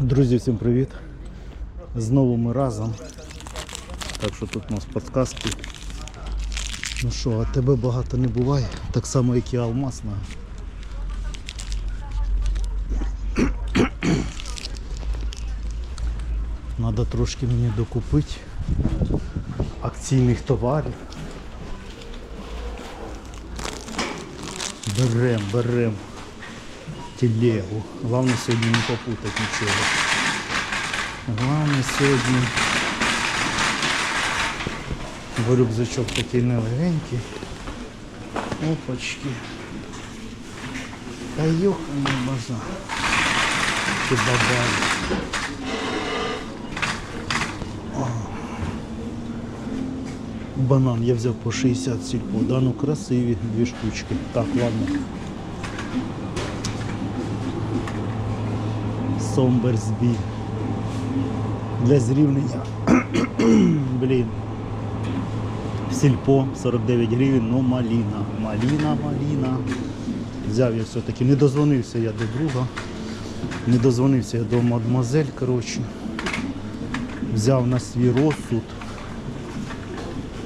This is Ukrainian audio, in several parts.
Друзі, всім привіт! Знову ми разом. Так що тут у нас підказки. Ну що, а тебе багато не буває, так само як і алмазна. Надо трошки мені докупити акційних товарів. Берем, берем телегу. Главное сьогодні не попутать нічого. Главное сьогодні бо рюкзачок такий нелегенький. Опачки. Та йоханий базар. Ти бабай. Банан я взяв по 60 сільпо. Да, ну красиві дві штучки. Так, ладно. Сомберсбі. Для зрівняння. Блін. Сільпо 49 гривень, ну маліна. Маліна, маліна. Взяв я все-таки, не дозвонився я до друга. Не дозвонився я до мадемуазель, коротше. Взяв на свій розсуд.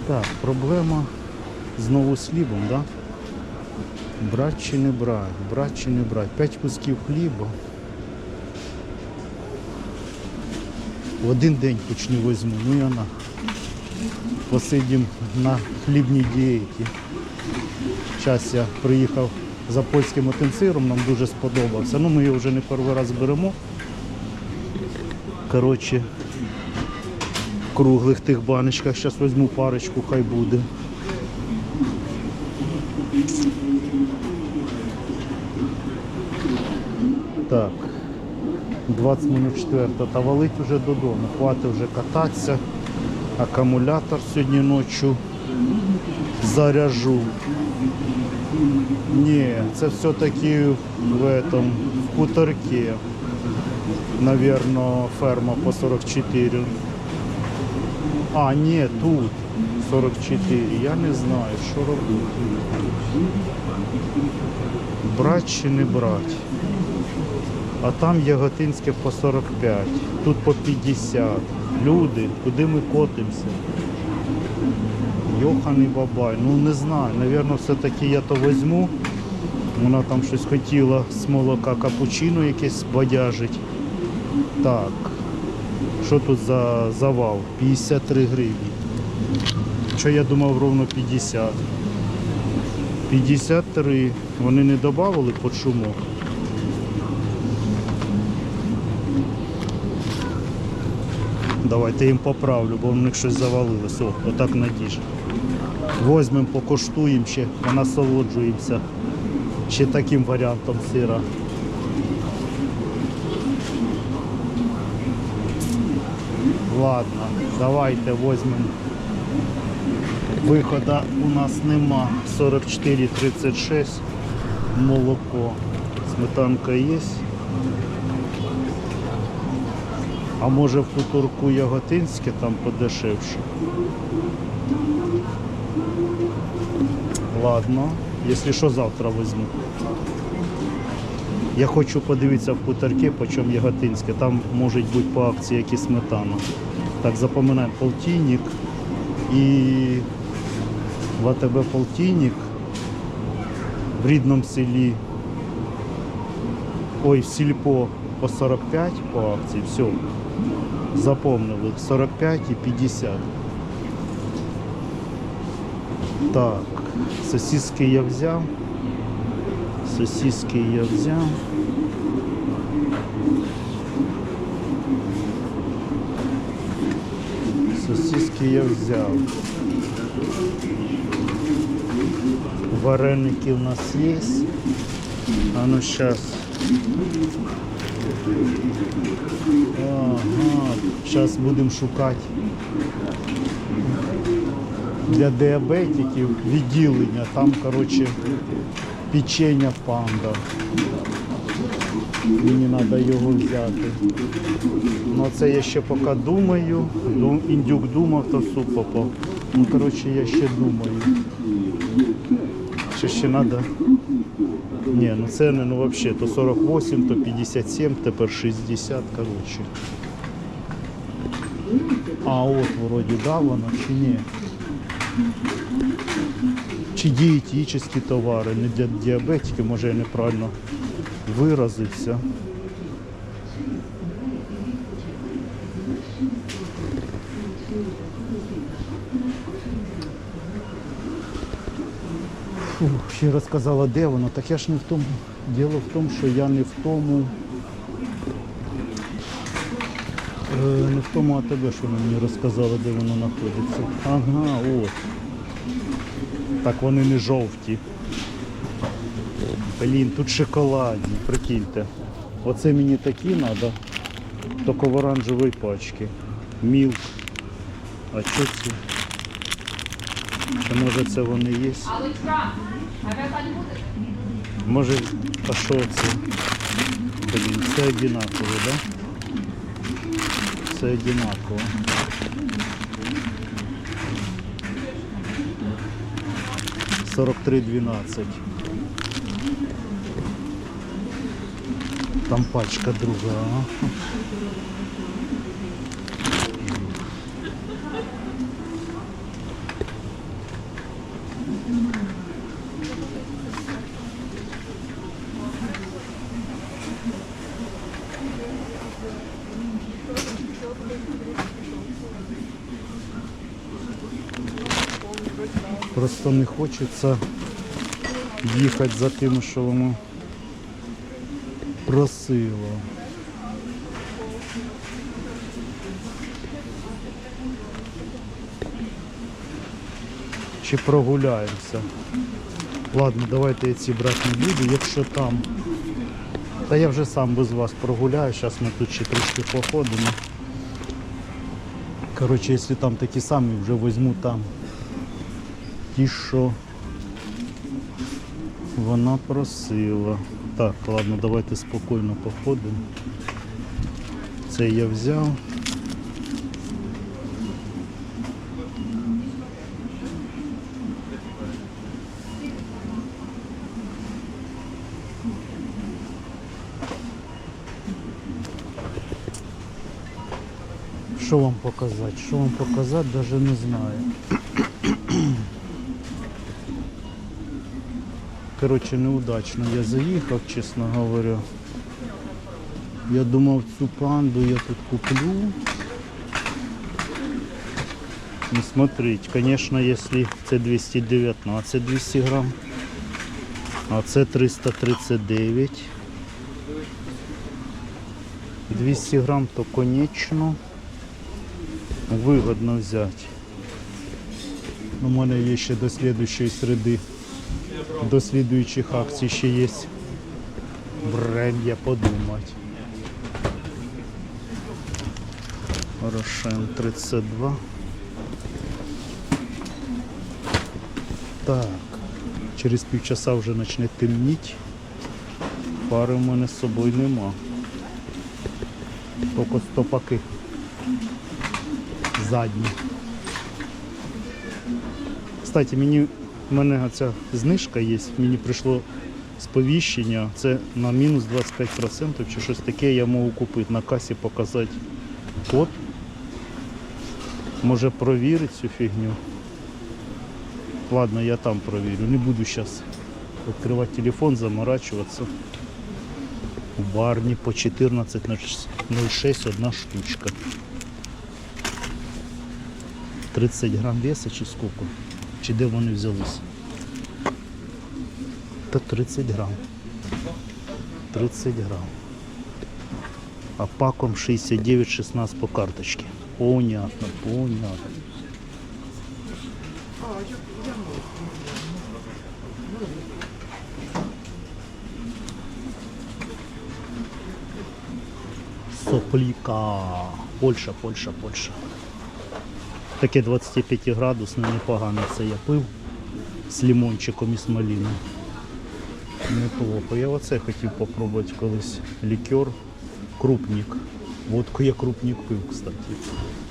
Так, проблема знову з хлібом, так? Да? Брать чи не брать, брать чи не брать. П'ять кусків хліба. В один день хоч не візьму, ну я на. Посидім на хлібній дієті. Зараз я приїхав за польським отенциром, нам дуже сподобався. Ну ми його вже не перший раз беремо. Коротше, в круглих тих баночках. Зараз візьму парочку, хай буде. Так. 20 минут 4 та валить вже додому. Хватить вже кататися. Акумулятор сьогодні ночі заряжу. Ні, це все-таки в этом, в хуторке. Наверно, ферма по 44. А, ні, тут 44. Я не знаю, що робити. Брать чи не брать. А там Яготинське по 45, тут по 50. Люди, куди ми котимося? Йоханий бабай, ну не знаю, Навірно, все-таки я то візьму. Вона там щось хотіла з молока капучино якесь бадяжить. Так. Що тут за завал? 53 гривні. Що я думав ровно 50. 53. Вони не додавали по шумок. Давайте їм поправлю, бо в них щось завалилось. О, отак надіж. Возьмемо, покоштуємо ще, насолоджуємося ще таким варіантом сира. Ладно, давайте візьмемо. Виходу у нас нема. 44,36 молоко. Сметанка є. А може в хуторку Яготинське там подешевше. Ладно, якщо що завтра візьму. Я хочу подивитися в хуторки, по чому Яготинське. Там може бути по акції як і сметана. Так, запоминаємо полтинник і в АТБ полтинник в рідному селі. Ой, в сільпо по 45 по акції, все. Запомнили 45 і 50. Так, сосиски я взяв. Сосиски я взяв. Сосиски я взяв. Вареники у нас есть. А ну сейчас. Ага, зараз будемо шукати для діабетиків відділення. Там, коротше, печення панда. Мені треба його взяти. Ну це я ще поки думаю. Ду- Індюк думав, то суп попав. Ну, коротше, я ще думаю. Що ще треба Ні, ну ціни, ну взагалі, то 48, то 57, тепер 60, коротше. А от вроді да воно чи ні? Чи дієтичні товари, не для діабетиків, може я неправильно виразився. Ще розказала, де воно. Так я ж не в тому. Діло в тому, що я не в тому. Е, не в тому АТБ, що вона мені розказала, де воно знаходиться. Ага, от. Так вони не жовті. Блін, тут шоколадні, прикиньте. Оце мені такі треба, тільки в оранжевій пачці. Мілк. А що це? Чи може це вони є? Може, а що це? Блін, все одинаково, да? Все одинаково. Сорок три двенадцать. Там пачка друга. Просто не хочеться їхати за тим, що воно просило. Чи прогуляємося? Ладно, давайте я ці брати не буду, якщо там. Та я вже сам без вас прогуляю, зараз ми тут ще трішки походимо. Коротше, якщо там такі самі, вже візьму там ті, що вона просила. Так, ладно, давайте спокійно походимо. Це я взяв. Що вам показати? Що вам показати, навіть не знаю. Коротше, неудачно я заїхав, чесно говоря. Я думав цю панду я тут куплю. Ну, смотрите, конечно, если це 219 200 грам, а це 339. 200 грам, то конечно вигодно взяти. У мене є ще до слідуючої середи до слідуючих акцій ще є время подумати. Рошен 32. Так, через півчаса вже почне темніти. Пари в мене з собою нема. Тільки стопаки задні. Кстати, мені у мене ця знижка є, мені прийшло сповіщення, це на мінус 25% чи щось таке я можу купити на касі показати код. Може провірити цю фігню. Ладно, я там провірю. Не буду зараз відкривати телефон, заморачуватися. У барні по 14,06 одна штучка. 30 грам веса чи скільки? Чи де вони взялись? Та 30 грам. 30 грам. А паком 69,16 по карточці. Понятно, понятно. Сопліка. Польща, Польща, Польща. Таке 25 градусне, непогано це я пив з лимончиком і з малиною. Неплохо. Я оце хотів попробувати колись лікер крупник. Водку я крупник пив, кстати.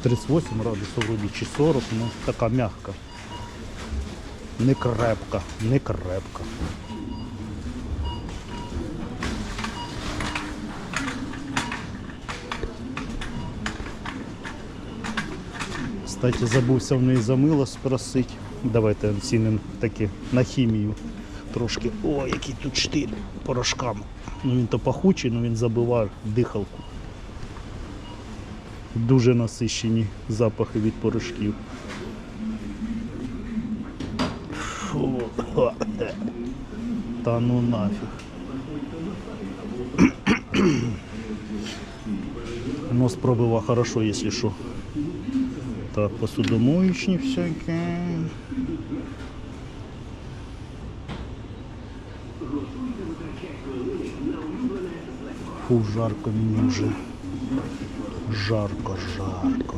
38 градусів вроді чи 40, ну така м'яка. Не крепка, не крепка. Кстати, забувся в неї за мило спросити. Давайте оцінимо таки на хімію трошки. О, який тут штиль порошками. Ну він то пахучий, але він забиває дихалку. Дуже насищені запахи від порошків. Фу. Та ну нафіг. Нос пробива хорошо, если что. Так, посудомоечник всякие. Фу, жарко мені вже. Жарко, жарко.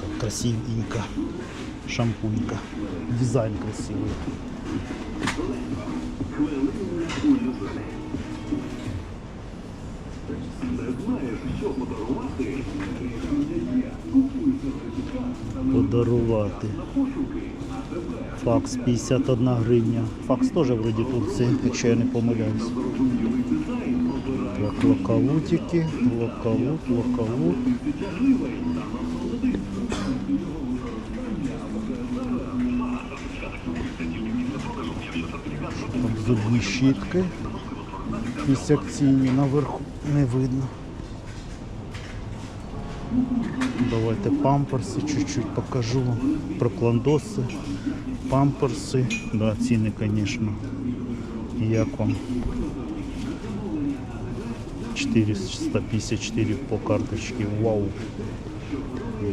Как красивенько. Шампунька. Дизайн красивый. Подарувати. Факс 51 гривня. Факс теж вроді Турції, якщо я не помиляюсь. Так, локалутики, локалут, локалут. Зубні щітки. Із акційні наверху не видно. Давайте памперси чуть-чуть покажу вам. Прокландоси, памперси. Да, ціни, звісно. Як вам? 454 по карточке. Вау.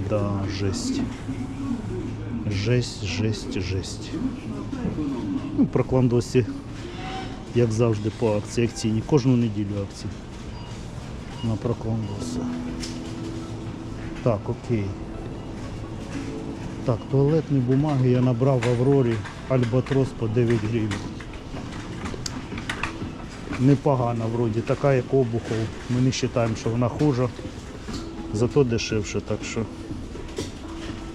Да, жесть. Жесть, жесть, жесть. Ну, про кландосі, як завжди, по акції акційні. Кожну неділю акції. На прокландоси. Так, окей. Так, туалетні бумаги я набрав в Аврорі Альбатрос по 9 гривень. Непогана вроді, така як обухов. Ми не вважаємо, що вона хужа, зато дешевше, так що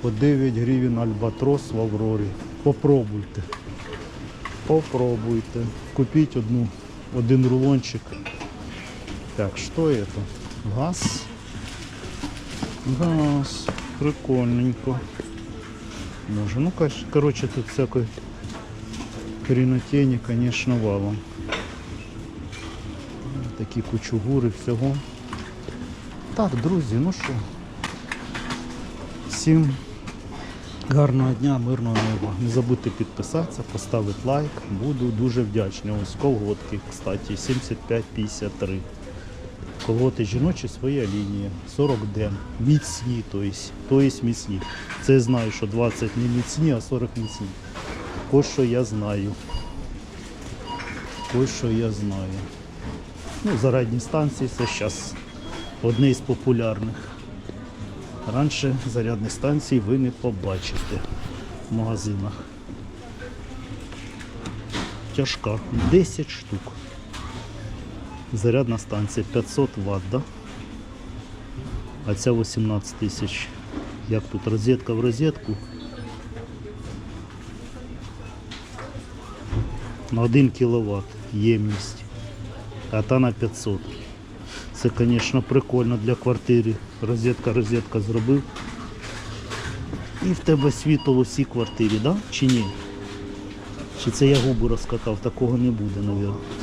по 9 гривень Альбатрос в Аврорі. Попробуйте. Попробуйте. Купіть одну, один рулончик. Так, що это? Газ. Газ. Прикольненько. Може, ну короче, тут всякой хренотені, конечно, валом. Такі кучугури всього. Так, друзі, ну що. Всім гарного дня, мирного неба. Не забудьте підписатися, поставити лайк. Буду дуже вдячний. Ось колготки, кстати, 75-53. Колготи жіночі своя лінія. 40 ден. Міцні, то есть, то есть міцні. Це я знаю, що 20 не міцні, а 40 міцні. Ось що я знаю. Ось що я знаю. Ну, зарядні станції це зараз одне із популярних. Раніше зарядних станцій ви не побачите в магазинах. Тяжка. 10 штук. Зарядна станція 500 Вт, да? а ця 18 тисяч. Як тут розетка в розетку. На 1 кВт ємність, а та на 500. Це, звісно, прикольно для квартири. Розетка, розетка зробив. І в тебе світло в усій квартирі, да? Чи ні? Чи це я губу розкатав? Такого не буде, мабуть.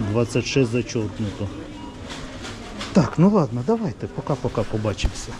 26 зачеркнуто. Так, ну ладно, давайте, пока-пока побачимося.